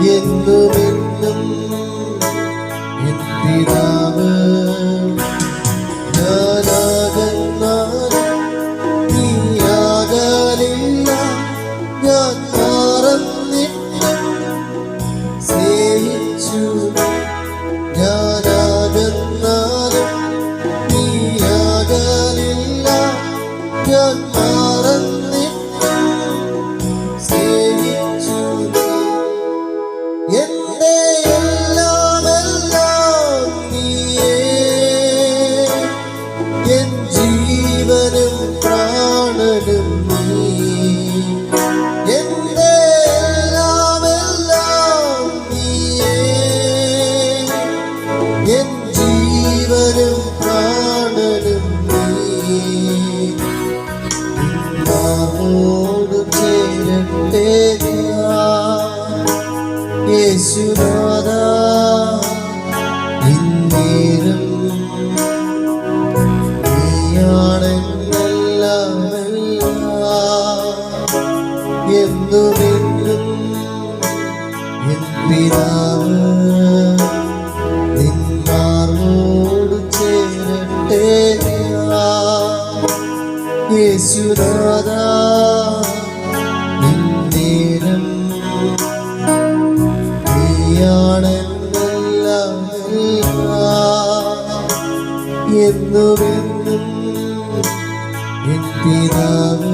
നീയാണെന്നെല്ലാമെല്ലാം എന്നുമെന്നും യേശുനാഥ ഇന്നേരം നീയാണെന്നെല്ലാമെല്ലാം എന്നുമെന്നും ചേരട്ടെ എന്നുമെന്നും എൻ പിതാവ്